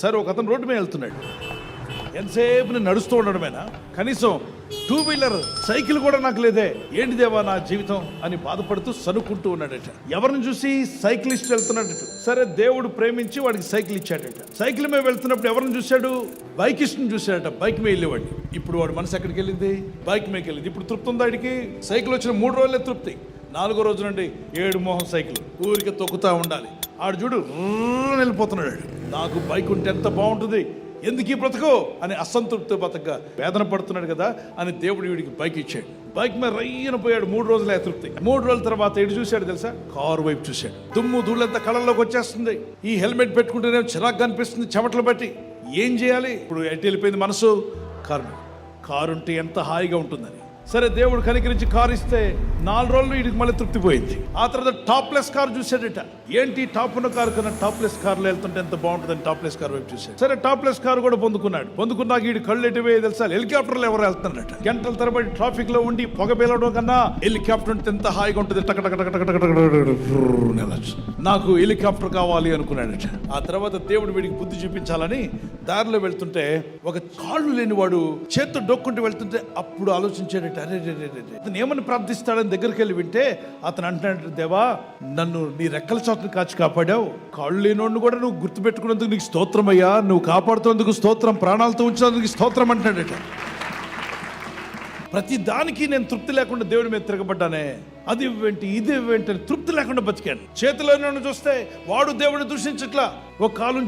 సరే ఒక అతను రోడ్డు మీద వెళ్తున్నాడు. ఎంతసేపు నేను నడుస్తూ ఉండడమేనా? కనీసం టూ వీలర్ సైకిల్ కూడా నాకు లేదే. ఏంటి దేవా నా జీవితం అని బాధపడుతూ సనుక్కుంటూ ఉన్నాడట. ఎవరిని చూసి సైకిలిస్ట్ వెళ్తున్నాడట. సరే దేవుడు ప్రేమించి వాడికి సైకిల్ ఇచ్చాడట. సైకిల్ మీద వెళ్తున్నప్పుడు ఎవరిని చూశాడు? బైకిస్ట్ని చూశాడట. బైక్ మీద వెళ్ళేవాడిని. ఇప్పుడు వాడు మనసు ఎక్కడికి వెళ్ళింది? బైక్ మీదకి వెళ్ళింది. ఇప్పుడు తృప్తి ఉందా వాడికి సైకిల్ వచ్చిన మూడు రోజులే తృప్తి. నాలుగో రోజు నుండి ఏడు మోహం సైకిల్. ఊరికి తొక్కుతా ఉండాలి. ఆడు చూడు వెళ్ళిపోతున్నాడు నాకు బైక్ ఉంటే ఎంత బాగుంటుంది ఎందుకు ఈ బ్రతకో? అని అసంతృప్తి బతకగా వేదన పడుతున్నాడు కదా అని దేవుడు వీడికి బైక్ ఇచ్చాడు. బైక్ మీద రయ్యన పోయాడు మూడు రోజులే అతృప్తి. మూడు రోజుల తర్వాత ఎటు చూశాడు తెలుసా? కారు వైపు చూశాడు. దుమ్ము ధూళంత కళ్ళల్లోకి వచ్చేస్తుంది. ఈ హెల్మెట్ పెట్టుకుంటేనే చిరాకు అనిపిస్తుంది చెమటలు బట్టి ఏం చేయాలి? ఇప్పుడు ఎటు వెళ్ళిపోయింది మనసు? కారు కారు ఉంటే ఎంత హాయిగా ఉంటుందని. సరే దేవుడు కనికరించి కారు ఇస్తే నాలుగు రోజులు వీడికి మళ్ళీ తృప్తి పోయింది ఆ తర్వాత టాప్లెస్ కార్ చూసాడట ఏంటి టాప్ ఉన్న కారు కన్నా టాప్లెస్ కార్లో వెళ్తుంటే ఎంత బాగుంటుందని టాప్లెస్ కార్ వైపు చూసాడు సరే టాప్లెస్ కార్ కూడా పొందుకున్నాడు పొందుకున్నాక వీడి కళ్ళు ఎటువే తెలుసా హెలికాప్టర్లు ఎవరు వెళ్తున్నారట గంటల తరబడి ట్రాఫిక్లో ఉండి పొగ పేలడం కన్నా హెలికాప్టర్ ఉంటే ఎంత హాయిగా ఉంటుంది నాకు హెలికాప్టర్ కావాలి అనుకున్నాడట ఆ తర్వాత దేవుడు వీడికి బుద్ధి చూపించాలని దారిలో వెళ్తుంటే ఒక కాళ్ళు లేనివాడు చేత్తో డొక్కుంటూ వెళ్తుంటే అప్పుడు ఆలోచించాడు ఆలోచించాడట అరే రే రే రే అతను ఏమని ప్రార్థిస్తాడని దగ్గరికి వెళ్ళి వింటే అతను అంటున్నాడు దేవా నన్ను నీ రెక్కల చోట్ల కాచి కాపాడావు కాళ్ళు లేనోడిని కూడా నువ్వు గుర్తుపెట్టుకున్నందుకు నీకు స్తోత్రం అయ్యా నువ్వు కాపాడుతున్నందుకు స్తోత్రం ప్రాణాలతో ఉంచినందుకు స్తోత్రం అంటున్నాడట ప్రతి దానికి నేను తృప్తి లేకుండా దేవుడి మీద తిరగబడ్డానే. అది ఇవ్వేంటి ఇది ఇవ్వేంటి తృప్తి లేకుండా బతికాను. చేతిలో నన్ను చూస్తే వాడు దేవుడిని దూషించట్లా. ఒక కాలు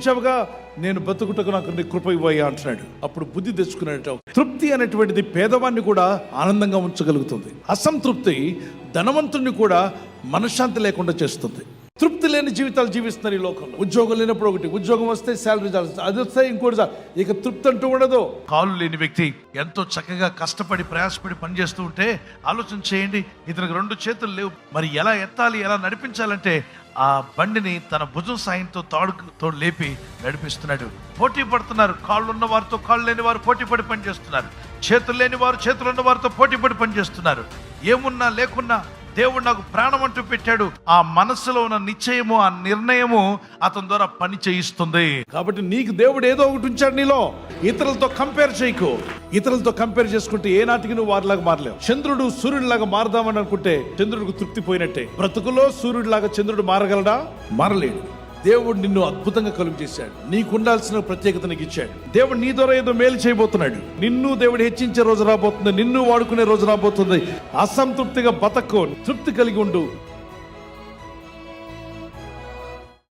నేను బతుకుటకు నాకు నీ కృప ఇవ్వయ్యా అంటున్నాడు. అప్పుడు బుద్ధి తెచ్చుకున్నాడట తృప్తి అనేటువంటిది పేదవాన్ని కూడా ఆనందంగా ఉంచగలుగుతుంది. అసంతృప్తి ధనవంతుణ్ణి కూడా మనశ్శాంతి లేకుండా చేస్తుంది. తృప్తి లేని జీవితాలు జీవిస్తున్నారు ఈ లోకంలో. ఉద్యోగం లేనప్పుడు ఒకటి ఉద్యోగం వస్తే శాలరీ అది వస్తే ఇంకోటి చాలు. ఇక తృప్తి అంటూ ఉండదు. కాలు లేని వ్యక్తి ఎంతో చక్కగా కష్టపడి ప్రయాసపడి పనిచేస్తూ ఉంటే ఆలోచన చేయండి. ఇతనికి రెండు చేతులు లేవు. మరి ఎలా ఎత్తాలి ఎలా నడిపించాలంటే ఆ బండిని తన భుజం సాయంతో తాడు తోడు లేపి నడిపిస్తున్నాడు. పోటీ పడుతున్నారు. కాళ్ళు ఉన్న వారితో కాళ్ళు లేని వారు పోటీ పడి పనిచేస్తున్నారు. చేతులు లేని వారు చేతులు ఉన్న వారితో పోటీ పడి పనిచేస్తున్నారు. ఏమున్నా లేకున్నా దేవుడు నాకు ప్రాణం అంటూ పెట్టాడు ఆ మనసులో ఉన్న నిశ్చయము ఆ నిర్ణయము అతని ద్వారా పని చేయిస్తుంది. కాబట్టి నీకు దేవుడు ఏదో ఒకటి ఉంచాడు నీలో. ఇతరులతో కంపేర్ చేయకు. ఇతరులతో కంపేర్ చేసుకుంటే ఏ నాటికి నువ్వు వారిలాగా మారలేవు. చంద్రుడు సూర్యుడిలాగా మారదామని అనుకుంటే చంద్రుడికి తృప్తి పోయినట్టే. బ్రతుకులో సూర్యుడిలాగా చంద్రుడు మారగలడా? మారలేడు. దేవుడు నిన్ను అద్భుతంగా కలుగు చేశాడు. నీకు ఉండాల్సిన ప్రత్యేకత నీకు ఇచ్చాడు. దేవుడు నీ ద్వారా ఏదో మేలు చేయబోతున్నాడు. నిన్ను దేవుడు హెచ్చించే రోజు రాబోతుంది. నిన్ను వాడుకునే రోజు రాబోతుంది. అసంతృప్తిగా బతకు తృప్తి కలిగి ఉండు.